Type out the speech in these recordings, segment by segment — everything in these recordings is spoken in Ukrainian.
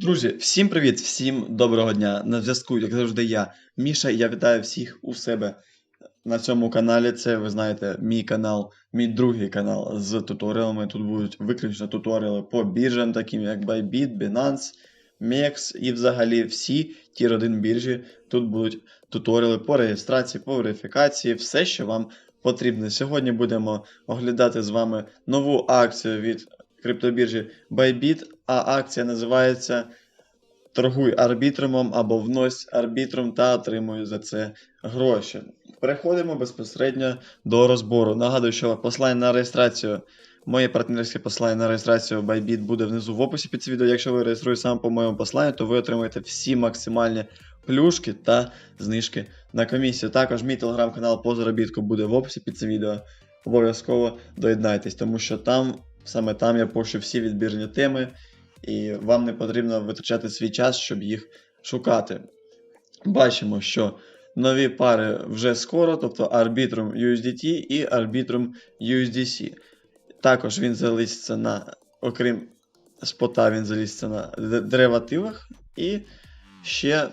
Друзі, всім привіт, всім доброго дня. На зв'язку, як завжди, я, Міша, я вітаю всіх у себе на цьому каналі. Це, ви знаєте, мій канал, мій другий канал з туторіалами. Тут будуть виключно туторіали по біржам, таким як Bybit, Binance, MEX і взагалі всі тір 1 біржі. Тут будуть туторіали по реєстрації, по верифікації, все, що вам потрібно. Сьогодні будемо оглядати з вами нову акцію від криптобіржі Bybit, а акція називається Торгуй арбітромом або внось арбітром та отримуй за це гроші. Переходимо безпосередньо до розбору. Нагадую, що посилання на реєстрацію, моє партнерське посилання на реєстрацію Bybit буде внизу в описі під цим відео. Якщо ви реєструєте саме по моєму посиланню, то ви отримаєте всі максимальні плюшки та знижки на комісію. Також мій телеграм-канал по заробітку буде в описі під цим відео. Обов'язково доєднайтесь, тому що там, саме там я пощу всі відбірні теми, і вам не потрібно витрачати свій час, щоб їх шукати. Бачимо, що нові пари вже скоро, тобто Arbitrum USDT і Arbitrum USDC. Також він залізться на, окрім спота, він залізться на деривативах і ще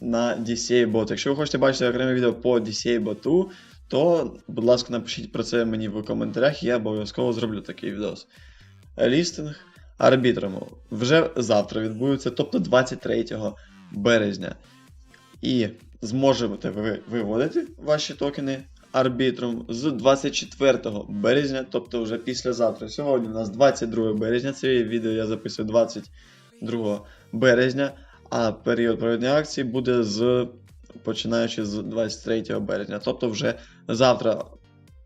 на DCA бот. Якщо ви хочете бачити окреме відео по DCA боту, то, будь ласка, напишіть про це мені в коментарях, я обов'язково зроблю такий відос. Лістинг арбітрому вже завтра відбудеться, тобто 23 березня. І зможете ви виводити ваші токени арбітром з 24 березня, тобто вже післязавтра. Сьогодні у нас 22 березня. Це відео я записую 22 березня, а період проведення акції буде з починаючи з 23 березня, тобто вже завтра.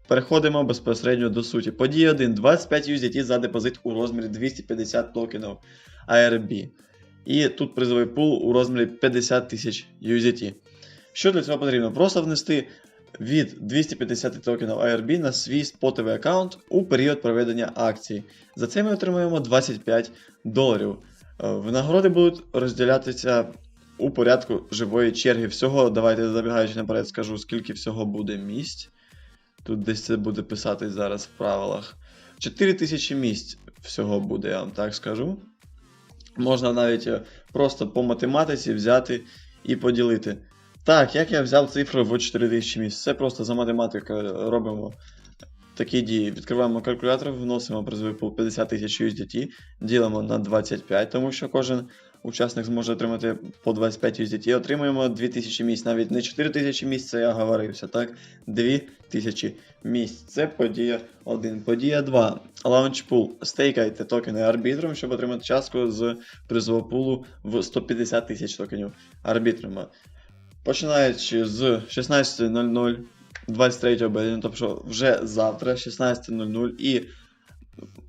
Переходимо безпосередньо до суті. Подія 1. 25 USDT за депозит у розмірі 250 токенів ARB. І тут призовий пул у розмірі 50 тисяч USDT. Що для цього потрібно? Просто внести від 250 токенів ARB на свій спотовий аккаунт у період проведення акції. За це ми отримуємо 25 доларів. Е, Винагороди будуть розділятися у порядку живої черги. Всього, давайте забігаючи наперед, скажу, скільки всього буде місць. Тут десь це буде писати зараз в правилах. 4000 місць всього буде, я вам так скажу. Можна навіть е, просто по математиці взяти і поділити. Так, як я взяв цифру в 4000 місць? Це просто за математикою робимо такі дії. Відкриваємо калькулятор, вносимо призовий пул 50 тисяч USDT, ділимо на 25, тому що кожен учасник зможе отримати по 25 USDT. Отримуємо 2000 місць, навіть не 4000 місць, це я говорився, так? 2000 місць. Це подія 1. Подія 2. Launch pool. Стейкайте токени арбітром, щоб отримати частку з призового пулу в 150 тисяч токенів арбітрума. Починаючи з 16.00 23 березня, тобто вже завтра, 16.00 і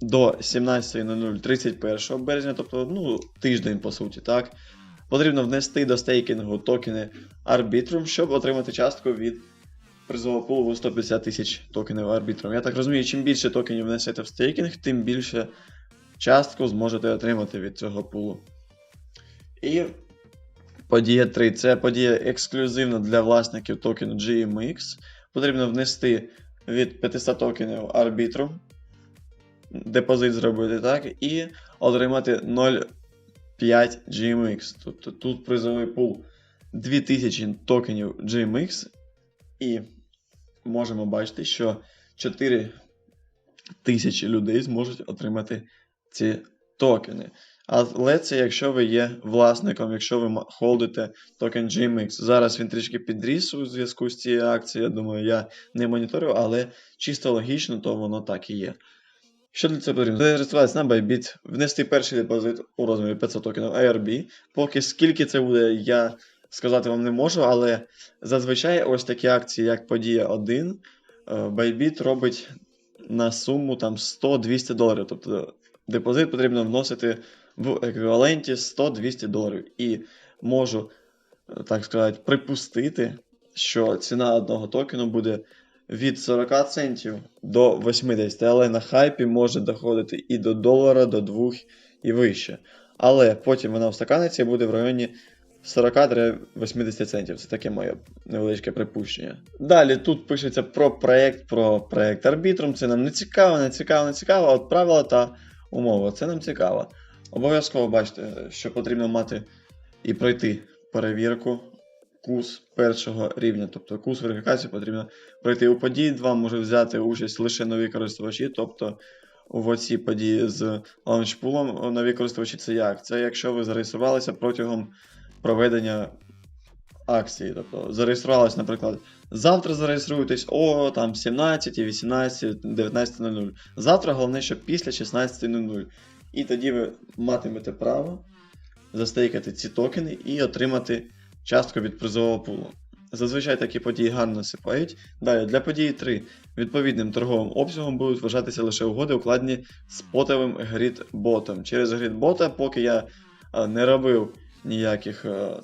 до 17.00 31 березня, тобто ну, тиждень по суті, так. Потрібно внести до стейкінгу токени Arbitrum, щоб отримати частку від призового пулу 150 тисяч токенів Arbitrum. Я так розумію, чим більше токенів внесете в стейкінг, тим більше частку зможете отримати від цього пулу. І подія 3. Це подія ексклюзивна для власників токену GMX. Потрібно внести від 500 токенів Arbitrum, депозит зробити, так, і отримати 0,5 GMX. Тобто тут призовий пул 2000 токенів GMX. І можемо бачити, що 4 тисячі людей зможуть отримати ці токени. Але це якщо ви є власником, якщо ви холдите токен GMX. Зараз він трішки підріс у зв'язку з цією акцією. Я думаю, я не моніторю, але чисто логічно, то воно так і є. Що для цього потрібно? Зареєструватися на Bybit, внести перший депозит у розмірі 500 токенів ARB. Поки скільки це буде, я сказати вам не можу, але зазвичай ось такі акції, як Подія 1, е, Bybit робить на суму там 100-200 доларів. Тобто депозит потрібно вносити в еквіваленті 100-200 доларів. І можу, е, так сказати, припустити, що ціна одного токену буде від 40 центів до 80, але на хайпі може доходити і до долара, до 2 і вище. Але потім вона встаканиться і буде в районі 40-80 центів. Це таке моє невеличке припущення. Далі тут пишеться про проект, про проект Arbitrum. Це нам не цікаво, не цікаво, не цікаво. От правила та умови. Це нам цікаво. Обов'язково бачите, що потрібно мати і пройти перевірку курс першого рівня. Тобто курс верифікації потрібно пройти у події 2 може взяти участь лише нові користувачі, тобто в оцій події з лаунчпулом нові користувачі це як? Це якщо ви зареєструвалися протягом проведення акції. Тобто зареєструвалися, наприклад, завтра зареєструєтесь о там 17, 18, 19.00. Завтра головне, що після 16.00. І тоді ви матимете право застейкати ці токени і отримати частку від призового пулу. Зазвичай такі події гарно насипають. Далі, для події 3 відповідним торговим обсягом будуть вважатися лише угоди, укладені спотовим грід-ботом. Через грід-бота, поки я е, не робив ніяких е,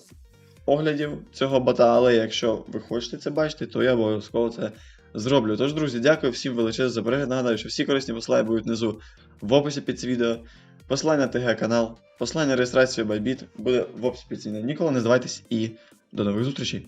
оглядів цього бота, але якщо ви хочете це бачити, то я обов'язково це зроблю. Тож, друзі, дякую всім величезно за перегляд. Нагадаю, що всі корисні посилання будуть внизу в описі під це відео. Посилання ТГ канал, посилання реєстрацію Bybit буде в описі. Ніколи не здавайтесь і до нових зустрічей!